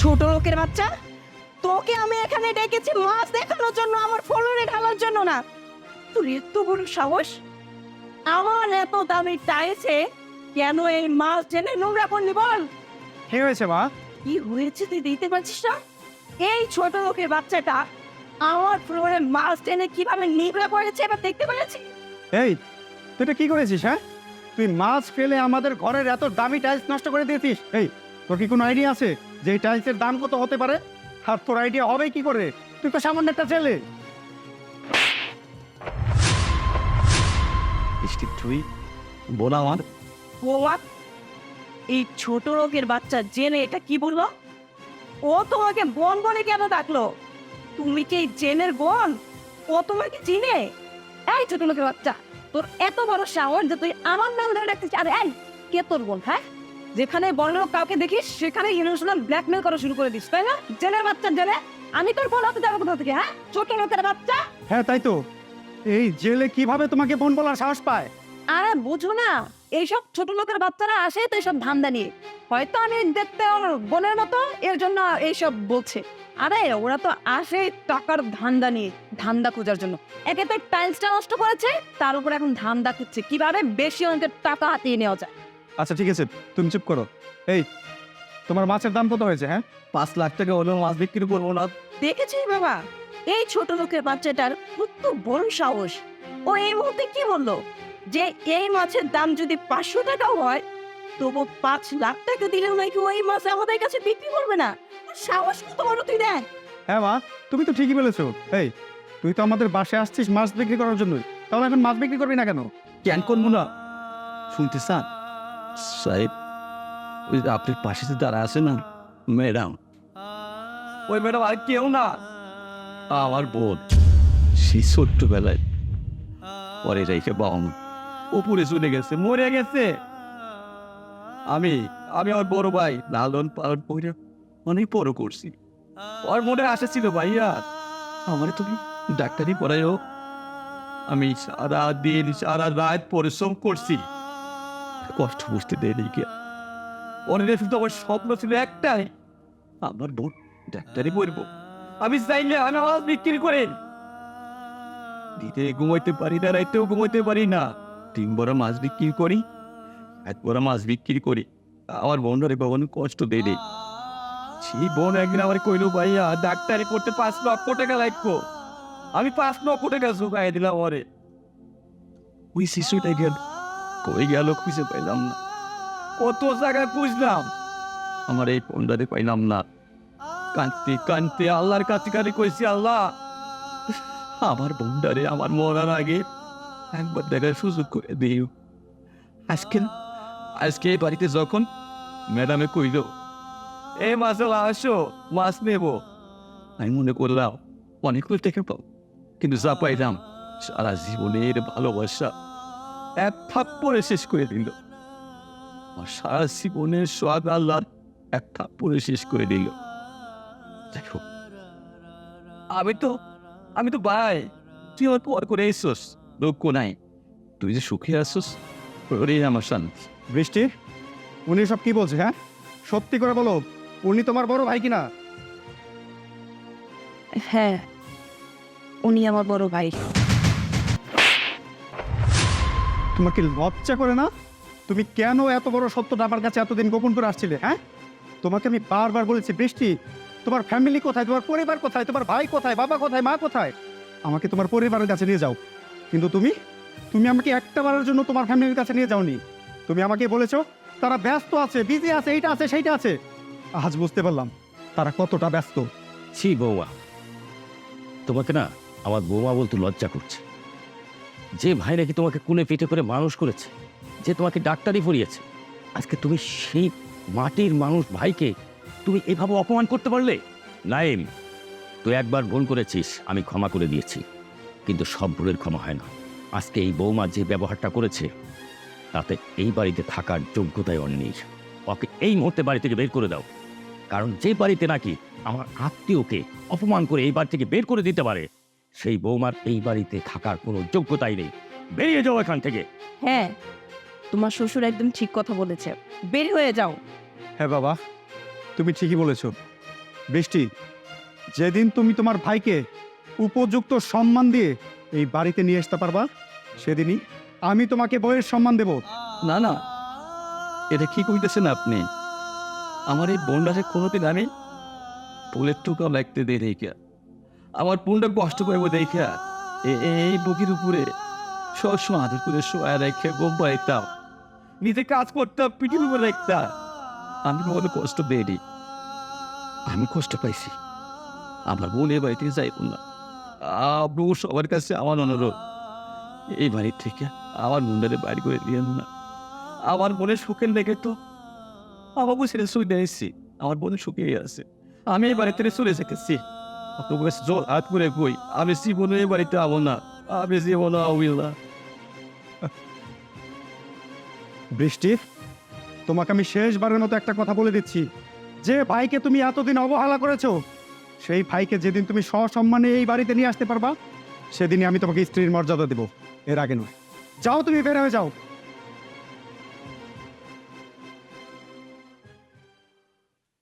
ছোট লোকের বাচ্চা? তোকে আমি এখানে ডেকেছি মাছ দেখানোর জন্য আমার ফলনে ঢালার জন্য না। তোর এত বড় সাহস? আমার এত দামি টাইছে কেন এই মাছ জেনে নোংরা করলি বল? কি হয়েছে মা? কি হয়েছে তুই দিতে পারছিস না? এই ছোট লোকের বাচ্চাটা আমার ফ্লোরে মাছ টেনে কীভাবে নিবড়ে পড়েছে এবার দেখতে পেরেছি। এই তুই এটা কি করেছিস হ্যাঁ? তুই মাছ ফেলে আমাদের ঘরের এত দামি টাইলস নষ্ট করে দিয়েছিস। এই তোর কি কোনো আইডিয়া আছে? যে টাইলসের দাম কত হতে পারে? আর তোর আইডিয়া হবে কি করে? তুই তো সামান্য একটা ছেলে। তুই বোন আমার? এই ছোট লোকের বাচ্চা জেনে এটা কি বলল? ও তোমাকে বোন বলে কেন ডাকলো? তুমি কি এই জেনের বোন? ও তোমাকে চিনে? এই ছোট লোকের বাচ্চা তোর এত বড় সাহস যে তুই আমার নাম ধরে ডাকতেছিস। আরে এই কে তোর বোন হ্যাঁ? যেখানে বড় লোক কাউকে দেখিস সেখানে ইমোশনাল ব্ল্যাকমেল করা শুরু করে দিস তাই না? জেনের বাচ্চা জেনে আমি তোর বোন হতে যাব কোথা থেকে হ্যাঁ? ছোট লোকের বাচ্চা। হ্যাঁ তাই তো। এই জেলে কীভাবে তোমাকে বোন বলার সাহস পায়? আরে বুঝো না। এইসব ছোট লোকের বাচ্চারা আসে তো এইসব ধান্দা নিয়ে। হয়তো আমি দেখতে ওর বোনের মতো এর জন্য এইসব বলছে। আরে ওরা তো আসে টাকার ধান্দা নিয়ে ধান্দা খোঁজার জন্য। একে তো টাইলসটা নষ্ট করেছে তার উপর এখন ধান্দা খুঁজছে। কীভাবে বেশি অঙ্কের টাকা হাতিয়ে নেওয়া যায়? আচ্ছা ঠিক আছে তুমি চুপ করো। এই তোমার মাছের দাম কত হয়েছে হ্যাঁ? পাঁচ লাখ টাকা হলেও মাছ বিক্রি করব না। দেখেছিস বাবা? এই ছোট লোকের বাচ্চাটার কত বড় সাহস। ও এই মুহূর্তে কি বলল? যে এই মাছের দাম যদি পাঁচশো টাকাও হয় তবু পাঁচ লাখ টাকা দিলেও নাকি ওই মাছ আমাদের কাছে বিক্রি করবে না। সাহস কত বড় তুই দেখ। হ্যাঁ মা তুমি তো ঠিকই বলেছ। এই তুই তো আমাদের বাসায় আসছিস মাছ বিক্রি করার জন্যই। তাহলে এখন মাছ বিক্রি করবি না কেন? কেন করব না? শুনতে চান? সাহেব ওই আপনার পাশে যে দাঁড়া আছে না ম্যাডাম। ওই ম্যাডাম আর কেউ না। আমার বোন সেই ছোট্টবেলায় পরে রেখে উপরে চলে গেছে মরে গেছে। আমি আমি আমার বড় ভাই লালন পালন করে অনেক বড় করছি। ওর মনে আশা ছিল ভাইয়া আমার তুমি ডাক্তারি পড়াইও আমি সারা দিন সারা রাত পরিশ্রম করছি। কষ্ট বুঝতে দেয়নি কে অনেক শুধু আমার স্বপ্ন ছিল একটাই, আমার বোন ডাক্তারি পড়ব। আমি চাইলে মাছ বিক্রি করে। দিতে ঘুমাইতে পারি না, রাইতেও ঘুমাইতে পারি না। তিন বড় মাছ বিক্রি করি এক বড় মাছ বিক্রি করি। আমার বোনরে কখনো কষ্ট দেয় নেই সেই বোন একদিন আমার কইলো, ভাইয়া, ডাক্তারি করতে পাঁচ লক্ষ টাকা লাগবো। আমি পাঁচ লক্ষ টাকা জোগাই দিলাম ওরে। ওই শিশুটা গেল। কই গেল খুঁজে পাইলাম না। কত জায়গায় খুঁজলাম। আমার এই ফোনটাতে পাইলাম না। কাঁদতে কাঁদতে আল্লাহর কাছে কাছে কইছি আল্লাহ আমার বোনটারে আমার মরার আগে একবার দেখার সুযোগ করে দিও। আজকে আজকে এই বাড়িতে যখন ম্যাডামে কইল এ মাসল আসো মাছ নেব। আমি মনে করলাম অনেক টাকা পাবো। কিন্তু যা পাইলাম সারা জীবনের ভালোবাসা এক থাপ্পড়ে শেষ করে দিল। আমার সারা জীবনের সোয়াদ আল্লাহ এক থাপ্পড়ে শেষ করে দিল। দেখো আমি তো আমি তো ভাই তুই আমার পর করে এসোস নাই। তুই যে সুখে আসোস ওরে আমার শান্তি বৃষ্টি উনি সব কি বলছে হ্যাঁ? সত্যি করে বলো উনি তোমার বড় ভাই কিনা? হ্যাঁ উনি আমার বড় ভাই। তোমার কি লজ্জা করে না? তুমি কেন এত বড় সত্যটা আমার কাছে এতদিন গোপন করে আসছিলে হ্যাঁ? তোমাকে আমি বারবার বলেছি, বৃষ্টি, তোমার ফ্যামিলি কোথায়? তোমার পরিবার কোথায়? তোমার ভাই কোথায়? বাবা কোথায়? মা কোথায়? আমাকে তোমার পরিবারের কাছে নিয়ে যাও। কিন্তু তুমি? তুমি আমাকে একটা বারের জন্য তোমার ফ্যামিলির কাছে নিয়ে যাওনি। তুমি আমাকে বলেছ, তারা ব্যস্ত আছে বিজি আছে, এইটা আছে, সেইটা আছে। আজ বুঝতে পারলাম তারা কতটা ব্যস্ত। ছি বৌমা। তোমাকে না আমার বৌমা বলতে লজ্জা করছে। যে ভাই নাকি তোমাকে কুনে পেটে করে মানুষ করেছে, যে তোমাকে ডাক্তারি পড়িয়েছে, আজকে তুমি সেই মাটির মানুষ ভাইকে তুমি এভাবে অপমান করতে পারলে? নাইম, তুই একবার ভুল করেছিস, আমি ক্ষমা করে দিয়েছি, কিন্তু সব ভুলের ক্ষমা হয় না। আজকে এই বৌমা যে ব্যবহারটা করেছে, তাতে এই বাড়িতে থাকার যোগ্যতায় নেই ওকে এই মুহূর্তে বাড়ি থেকে বের করে দাও। কারণ যে বাড়িতে নাকি আমার আত্মীয়কে অপমান করে এই বাড়ি থেকে বের করে দিতে পারে সেই বৌমার এই বাড়িতে থাকার কোনো যোগ্যতাই নেই। বেরিয়ে যাও এখান থেকে। হ্যাঁ তোমার শ্বশুর একদম ঠিক কথা বলেছে। বের হয়ে যাও। হ্যাঁ বাবা তুমি ঠিকই বলেছ। বৃষ্টি যেদিন তুমি তোমার ভাইকে উপযুক্ত সম্মান দিয়ে এই বাড়িতে নিয়ে আসতে পারবা সেদিনই আমি তোমাকে বইয়ের সম্মান দেব। না না এটা কি কইতেছেন আপনি? আমার এই বোনটাকে কোনোদিন আমি ফুলের টুকা লাগতে দেই দেখা আমার বোনটা কষ্ট করব দেখা এই বুকের উপরে সবসময় আদর করে শোয়া রেখে গোব্বা একটাম নিজে কাজ করতাম পিঠির উপরে একটা আমি কখনো কষ্ট দেয়নি আমি কষ্ট পাইছি। আমার বোন এ বাড়িতে যাইব না। আব্বু সবার কাছে আমার অনুরোধ। এই বাড়ির থেকে আমার মুন্ডারে বাড়ি করে দিয়েন না। আমার বোনের সুখের লেগে তো বোন ছেলে সুখ দিয়েছি আমার বোন সুখে আছে। আমি এই বাড়ি থেকে চলে যেতেছি তোকে জোর হাত করে কই, আমি জীবনে এই বাড়িতে আবো না, আমি জীবনে আবিল না বৃষ্টি, তোমাকে আমি শেষবারের মতো একটা কথা বলে দিচ্ছি। যে ভাইকে তুমি এতদিন অবহেলা করেছ, সেই ভাইকে যেদিন তুমি সসম্মানে এই বাড়িতে নিয়ে আসতে পারবা, সেদিনই আমি তোমাকে স্ত্রীর মর্যাদা দেব, এর আগে নয়। যাও তুমি বের হয়ে যাও।